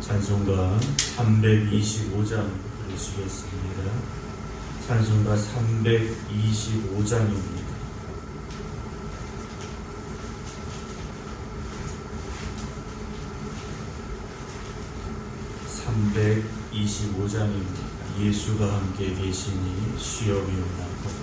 찬송가 325장 부르시겠습니다. 찬송가 325장입니다. (325장입니다) 예수가 함께 계시니 쉬어미오나 하고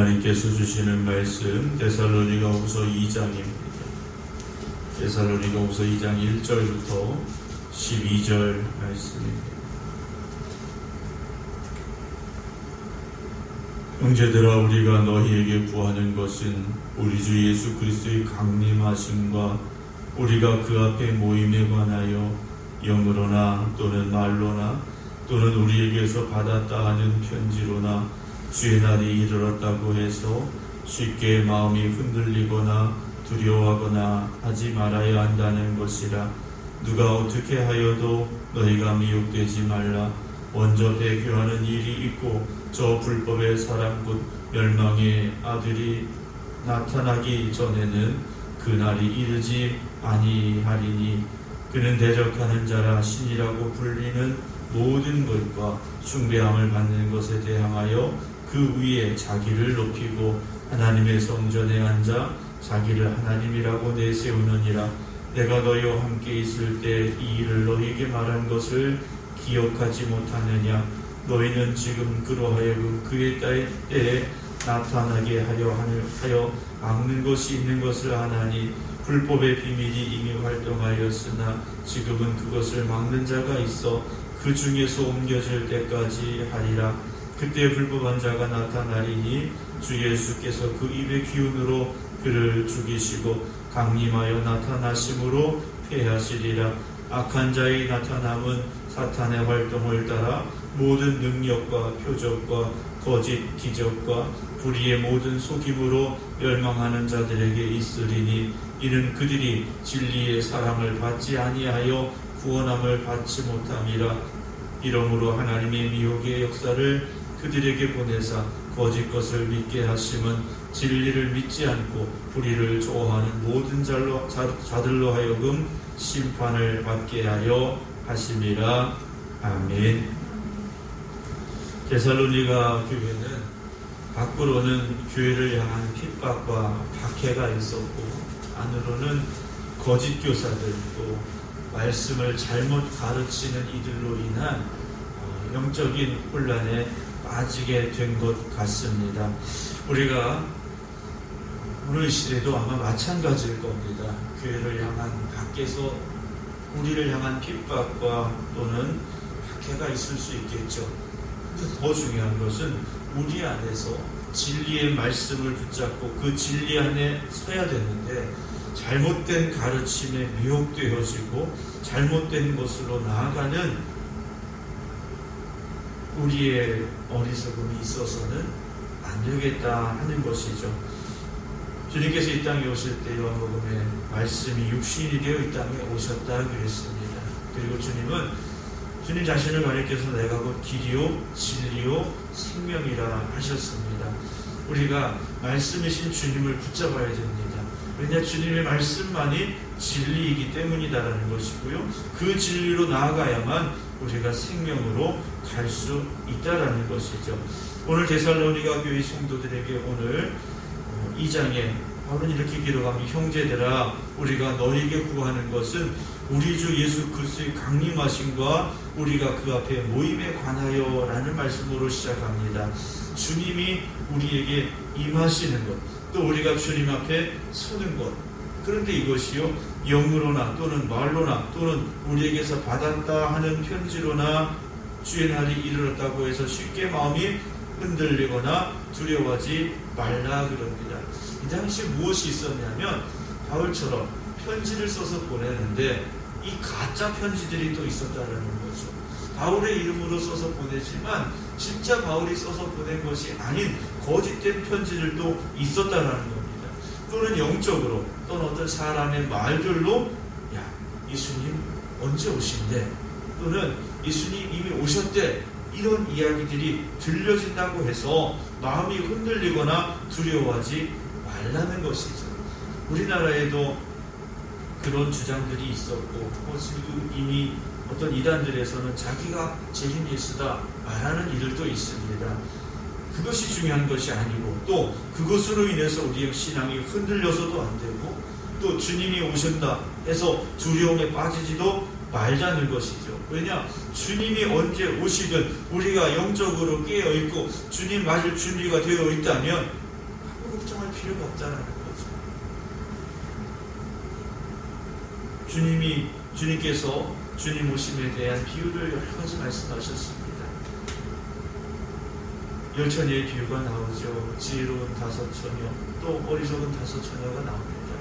하나님께서 주시는 말씀 데살로니가후서 2장입니다. 데살로니가후서 2장 1절부터 12절 말씀입니다. 형제들아 우리가 너희에게 구하는 것은 우리 주 예수 그리스도의 강림하심과 우리가 그 앞에 모임에 관하여 영으로나 또는 말로나 또는 우리에게서 받았다 하는 편지로나 주의 날이 이르렀다고 해서 쉽게 마음이 흔들리거나 두려워하거나 하지 말아야 한다는 것이라 누가 어떻게 하여도 너희가 미혹되지 말라. 먼저 배교하는 일이 있고 저 불법의 사람 곧 멸망의 아들이 나타나기 전에는 그 날이 이르지 아니하리니 그는 대적하는 자라 신이라고 불리는 모든 것과 숭배함을 받는 것에 대항하여 그 위에 자기를 높이고 하나님의 성전에 앉아 자기를 하나님이라고 내세우느니라. 내가 너희와 함께 있을 때 이 일을 너희에게 말한 것을 기억하지 못하느냐? 너희는 지금 그로 하여금 그의 때에 나타나게 하려 하여 막는 것이 있는 것을 아나니 불법의 비밀이 이미 활동하였으나 지금은 그것을 막는 자가 있어 그 중에서 옮겨질 때까지 하리라. 그때 불법한 자가 나타나리니 주 예수께서 그 입의 기운으로 그를 죽이시고 강림하여 나타나심으로 패하시리라. 악한 자의 나타남은 사탄의 활동을 따라 모든 능력과 표적과 거짓 기적과 불의의 모든 속임으로 멸망하는 자들에게 있으리니 이는 그들이 진리의 사랑을 받지 아니하여 구원함을 받지 못함이라 이러므로 하나님의 미혹의 역사를 그들에게 보내사 거짓 것을 믿게 하심은 진리를 믿지 않고 불의를 좋아하는 모든 자로, 자, 자들로 하여금 심판을 받게 하려 하심이라 아멘. 데살로니가 교회는 밖으로는 교회를 향한 핍박과 박해가 있었고 안으로는 거짓 교사들 또 말씀을 잘못 가르치는 이들로 인한 어, 영적인 혼란에 빠지게 된 것 같습니다. 우리가 오늘 시대도 아마 마찬가지일 겁니다. 교회를 향한 밖에서 우리를 향한 핍박과 또는 박해가 있을 수 있겠죠. 근데 더 중요한 것은 우리 안에서 진리의 말씀을 붙잡고 그 진리 안에 서야 되는데 잘못된 가르침에 미혹되어지고 잘못된 것으로 나아가는 우리의 어리석음이 있어서는 안 되겠다 하는 것이죠. 주님께서 이 땅에 오실 때 요한복음에 말씀이 육신이 되어 이 땅에 오셨다 그랬습니다. 그리고 주님은 주님 자신을 가리켜서 내가 곧 길이요 진리요 생명이라 하셨습니다. 우리가 말씀이신 주님을 붙잡아야 됩니다. 왜냐 주님의 말씀만이 진리이기 때문이다라는 것이고요. 그 진리로 나아가야만 우리가 생명으로 갈 수 있다라는 것이죠. 오늘 데살로니가 교회 성도들에게 오늘 2장에 바울은 이렇게 기록합니다. 형제들아 우리가 너에게 구하는 것은 우리 주 예수 그리스도의 강림하심과 우리가 그 앞에 모임에 관하여 라는 말씀으로 시작합니다. 주님이 우리에게 임하시는 것, 또 우리가 주님 앞에 서는 것. 그런데 이것이요, 영으로나 또는 말로나 또는 우리에게서 받았다 하는 편지로나 주의 날이 이르렀다고 해서 쉽게 마음이 흔들리거나 두려워하지 말라 그럽니다. 이 당시 무엇이 있었냐면 바울처럼 편지를 써서 보내는데 이 가짜 편지들이 또 있었다라는 거죠. 바울의 이름으로 써서 보내지만 진짜 바울이 써서 보낸 것이 아닌 거짓된 편지들도 있었다라는 겁니다. 또는 영적으로 또는 어떤 사람의 말들로 야 예수님 언제 오신대 또는 예수님 이미 오셨대 이런 이야기들이 들려진다고 해서 마음이 흔들리거나 두려워하지 말라는 것이죠. 우리나라에도 그런 주장들이 있었고 지금 이미 어떤 이단들에서는 자기가 재림 예수다 말하는 이들도 있습니다. 그것이 중요한 것이 아니고 또 그것으로 인해서 우리의 신앙이 흔들려서도 안 되고 또 주님이 오신다 해서 두려움에 빠지지도 말자는 것이죠. 왜냐? 주님이 언제 오시든 우리가 영적으로 깨어 있고 주님 맞을 준비가 되어 있다면 아무 걱정할 필요가 없다는 거죠. 주님이 주님께서 주님 오심에 대한 비유를 여러 가지 말씀하셨습니다. 열천의 비유가 나오죠. 지혜로운 다섯 처녀, 또 어리석은 다섯 처녀가 나옵니다.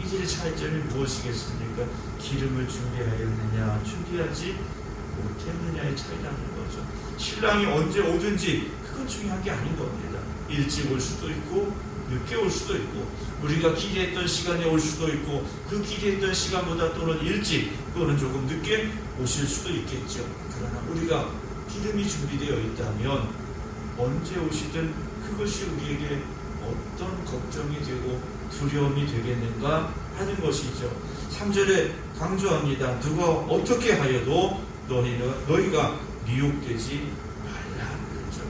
이들의 차이점이 무엇이겠습니까? 기름을 준비하였느냐, 준비하지 못했느냐의 차이라는 거죠. 신랑이 언제 오든지 그건 중요한 게 아닌 겁니다. 일찍 올 수도 있고, 늦게 올 수도 있고, 우리가 기대했던 시간에 올 수도 있고, 그 기대했던 시간보다 또는 일찍 또는 조금 늦게 오실 수도 있겠죠. 그러나 우리가 기름이 준비되어 있다면 언제 오시든 그것이 우리에게 어떤 걱정이 되고 두려움이 되겠는가 하는 것이죠. 3절에 강조합니다. 누가 어떻게 하여도 너희는, 너희가 미혹되지 말라. 그렇죠.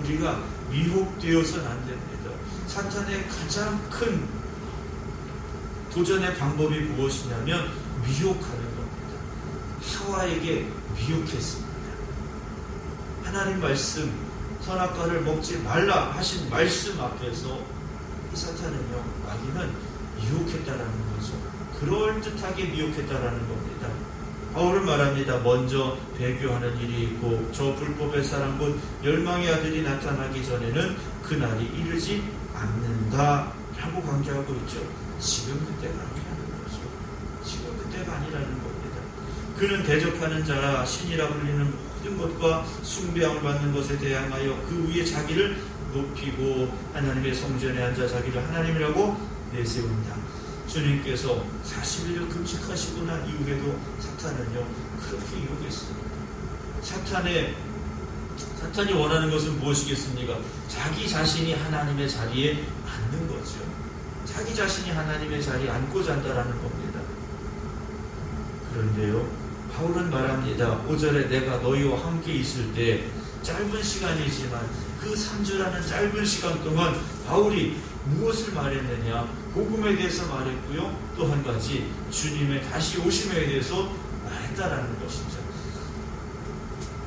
우리가 미혹되어서는 안 됩니다. 사탄의 가장 큰 도전의 방법이 무엇이냐면 미혹하는 겁니다. 하와에게 미혹했습니다. 하나님 말씀, 선악과를 먹지 말라 하신 말씀 앞에서 이 사탄은요, 마귀는 미혹했다라는 거죠. 그럴듯하게 미혹했다라는 겁니다. 바울은 말합니다. 먼저 배교하는 일이 있고 저 불법의 사람 곧 멸망의 아들이 나타나기 전에는 그날이 이르지 다 라고 강조하고 있죠. 지금 그때가 아니라는 거죠. 지금 그때가 아니라는 겁니다. 그는 대적하는 자라 신이라 불리는 모든 것과 숭배함을 받는 것에 대항하여 그 위에 자기를 높이고 하나님의 성전에 앉아 자기를 하나님이라고 내세운다. 주님께서 40일을 금식하시고 난 이후에도 사탄은요 그렇게 유혹했습니다. 사탄의 사탄이 원하는 것은 무엇이겠습니까? 자기 자신이 하나님의 자리에 앉는 거죠. 자기 자신이 하나님의 자리에 앉고 잔다라는 겁니다. 그런데요, 바울은 말합니다. 5절에 내가 너희와 함께 있을 때 짧은 시간이지만 그 3주라는 짧은 시간 동안 바울이 무엇을 말했느냐? 복음에 대해서 말했고요. 또 한 가지 주님의 다시 오심에 대해서 말했다라는 것이죠.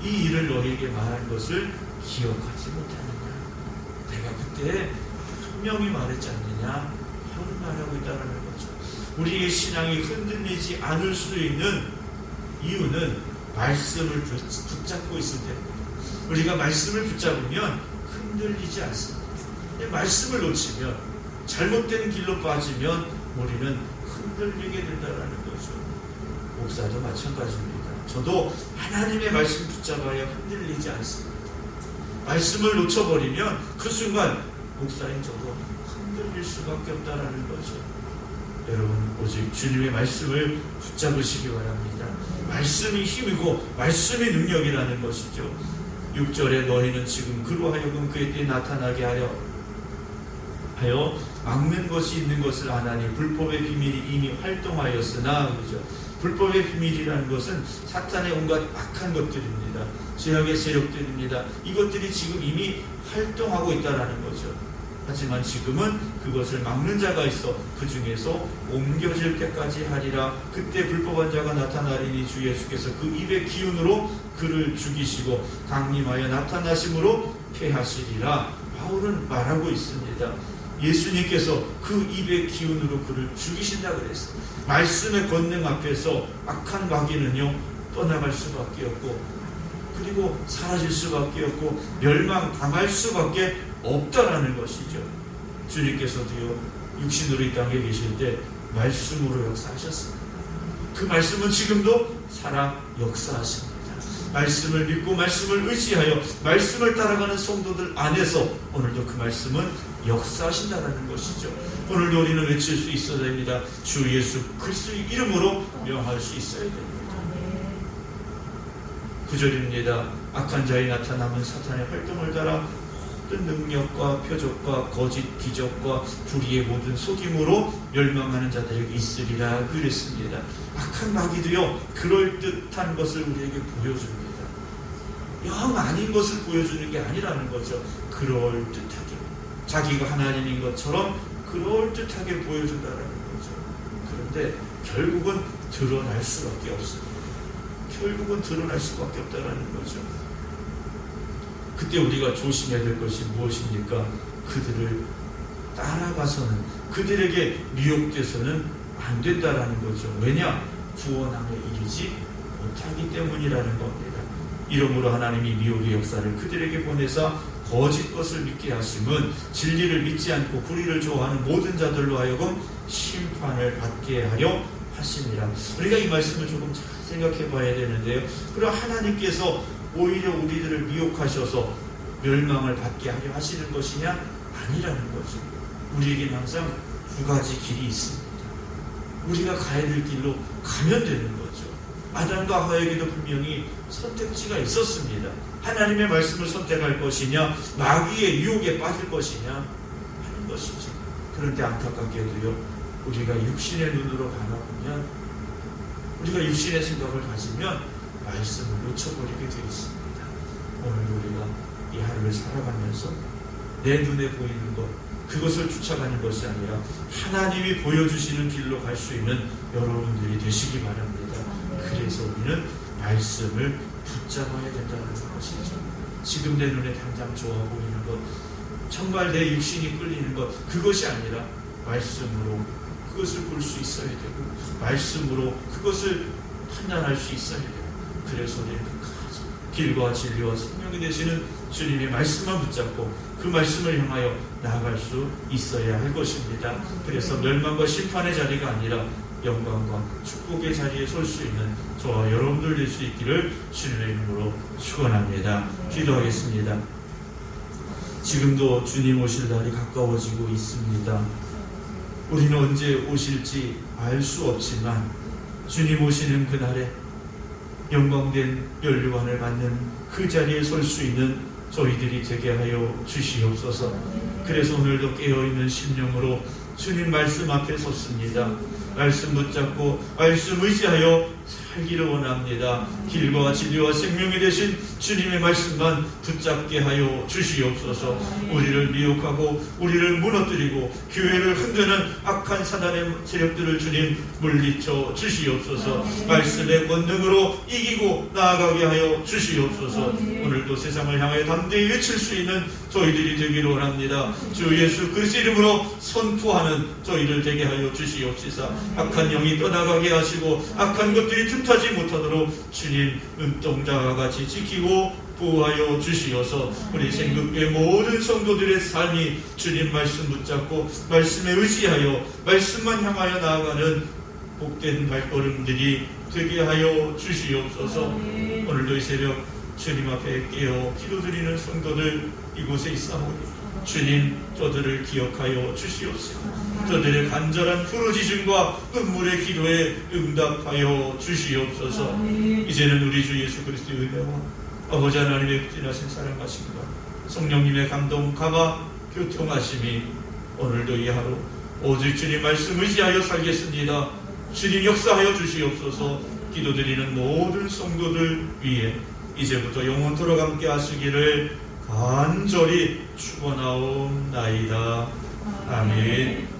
이 일을 너희에게 말한 것을 기억하지 못하느냐? 내가 그때 분명히 말했지 않느냐? 이런 말하고 있다는 거죠. 우리의 신앙이 흔들리지 않을 수 있는 이유는 말씀을 붙- 붙잡고 있을 때입니다. 우리가 말씀을 붙잡으면 흔들리지 않습니다. 말씀을 놓치면 잘못된 길로 빠지면 우리는 흔들리게 된다는 거죠. 목사도 마찬가지입니다. 저도 하나님의 말씀 붙잡아야 흔들리지 않습니다. 말씀을 놓쳐버리면 그 순간 목사인 저도 흔들릴 수밖에 없다라는 거죠. 여러분 오직 주님의 말씀을 붙잡으시기 바랍니다. 말씀이 힘이고 말씀이 능력이라는 것이죠. 6절에 너희는 지금 그로 하여금 그의 때 나타나게 하려 하여 막는 것이 있는 것을 아나니 불법의 비밀이 이미 활동하였으나 그죠. 불법의 비밀이라는 것은 사탄의 온갖 악한 것들입니다. 죄악의 세력들입니다. 이것들이 지금 이미 활동하고 있다라는 거죠. 하지만 지금은 그것을 막는 자가 있어 그 중에서 옮겨질 때까지 하리라 그때 불법한 자가 나타나리니 주 예수께서 그 입의 기운으로 그를 죽이시고 강림하여 나타나심으로 패하시리라 바울은 말하고 있습니다. 예수님께서 그 입의 기운으로 그를 죽이신다 그랬어요. 말씀의 권능 앞에서 악한 마귀는요 떠나갈 수밖에 없고 그리고 사라질 수밖에 없고 멸망당할 수밖에 없다라는 것이죠. 주님께서도요 육신으로 이 땅에 계실 때 말씀으로 역사하셨습니다. 그 말씀은 지금도 살아 역사하십니다. 말씀을 믿고 말씀을 의지하여 말씀을 따라가는 성도들 안에서 오늘도 그 말씀은 역사하신다는 것이죠. 오늘도 우리는 외칠 수 있어야 됩니다. 주 예수 그리스도의 이름으로 명할 수 있어야 됩니다. 구절입니다. 악한 자의 나타남은 사탄의 활동을 따라 모든 능력과 표적과 거짓 기적과 불의의 모든 속임으로 멸망하는 자들에게 있으리라 그랬습니다. 악한 마귀도요 그럴 듯한 것을 우리에게 보여줍니다. 영 아닌 것을 보여주는 게 아니라는 거죠. 그럴 듯하게 자기가 하나님인 것처럼 그럴 듯하게 보여준다는 거죠. 그런데 결국은 드러날 수밖에 없습니다. 결국은 드러날 수밖에 없다는 거죠. 그때 우리가 조심해야 될 것이 무엇입니까? 그들을 따라가서는 그들에게 미혹돼서는 안 된다라는 거죠. 왜냐? 구원함에 이르지 못하기 때문이라는 겁니다. 이러므로 하나님이 미혹의 역사를 그들에게 보내사 거짓 것을 믿게 하심은 진리를 믿지 않고 불의를 좋아하는 모든 자들로 하여금 심판을 받게 하려 하심이라. 우리가 이 말씀을 조금 잘 생각해 봐야 되는데요. 그럼 하나님께서 오히려 우리들을 미혹하셔서 멸망을 받게 하려 하시는 것이냐? 아니라는 거죠. 우리에게는 항상 두 가지 길이 있습니다. 우리가 가야 될 길로 가면 되는 거죠. 아담과 하와에게도 분명히 선택지가 있었습니다. 하나님의 말씀을 선택할 것이냐, 마귀의 유혹에 빠질 것이냐 하는 것이죠. 그런데 안타깝게도요, 우리가 육신의 눈으로 바라보면, 우리가 육신의 생각을 가지면 말씀을 놓쳐버리게 되어 있습니다. 오늘 우리가 이 하루를 살아가면서 내 눈에 보이는 것, 그것을 쫓아가는 것이 아니라 하나님이 보여주시는 길로 갈 수 있는 여러분들이 되시기 바랍니다. 그래서 우리는 말씀을 붙잡아야 된다는 것이죠. 지금 내 눈에 당장 좋아 보이는 것, 정말 내 육신이 끌리는 것, 그것이 아니라 말씀으로 그것을 볼 수 있어야 되고, 말씀으로 그것을 판단할 수 있어야 되고, 그래서 우리는 끝까지 길과 진리와 생명이 되시는 주님의 말씀만 붙잡고 그 말씀을 향하여 나아갈 수 있어야 할 것입니다. 그래서 멸망과 심판의 자리가 아니라 영광과 축복의 자리에 설 수 있는 저와 여러분들 될 수 있기를 주님의 이름으로 축원합니다. 기도하겠습니다. 지금도 주님 오실 날이 가까워지고 있습니다. 우리는 언제 오실지 알 수 없지만 주님 오시는 그날에 영광된 연류관을 받는 그 자리에 설 수 있는 저희들이 되게 하여 주시옵소서. 그래서 오늘도 깨어있는 심령으로 주님 말씀 앞에 섰습니다. 말씀 붙잡고 말씀 의지하여 살기를 원합니다. 길과 진리와 생명이 되신 주님의 말씀만 붙잡게 하여 주시옵소서. 우리를 미혹하고 우리를 무너뜨리고 교회를 흔드는 악한 사단의 세력들을 주님 물리쳐 주시옵소서. 말씀의 권능으로 이기고 나아가게 하여 주시옵소서. 오늘도 세상을 향해 담대히 외칠 수 있는 저희들이 되기를 원합니다. 주 예수 그리스도 이름으로 선포 하는 저희들 되게 하여 주시옵시사. 악한 영이 떠나가게 하시고 악한 것들이 틈타지 못하도록 주님 눈동자와 같이 지키고 보호하여 주시어서 우리 생극교회 모든 성도들의 삶이 주님 말씀 붙잡고 말씀에 의지하여 말씀만 향하여 나아가는 복된 발걸음들이 되게 하여 주시옵소서 오늘도 이 새벽 주님 앞에 깨어 기도드리는 성도들 이곳에 있사오니 주님 저들을 기억하여 주시옵소서. 저들의 간절한 부르짖음과 눈물의 기도에 응답하여 주시옵소서. 이제는 우리 주 예수 그리스도의 은혜와 아버지 하나님의 진하신 사랑하심과 성령님의 감동 감화 교통하심이 오늘도 이 하루 오직 주님 말씀 의지하여 살겠습니다. 주님 역사하여 주시옵소서. 기도드리는 모든 성도들 위해 이제부터 영원토록 함께 하시기를 간절히 축원하옵나이다. 아멘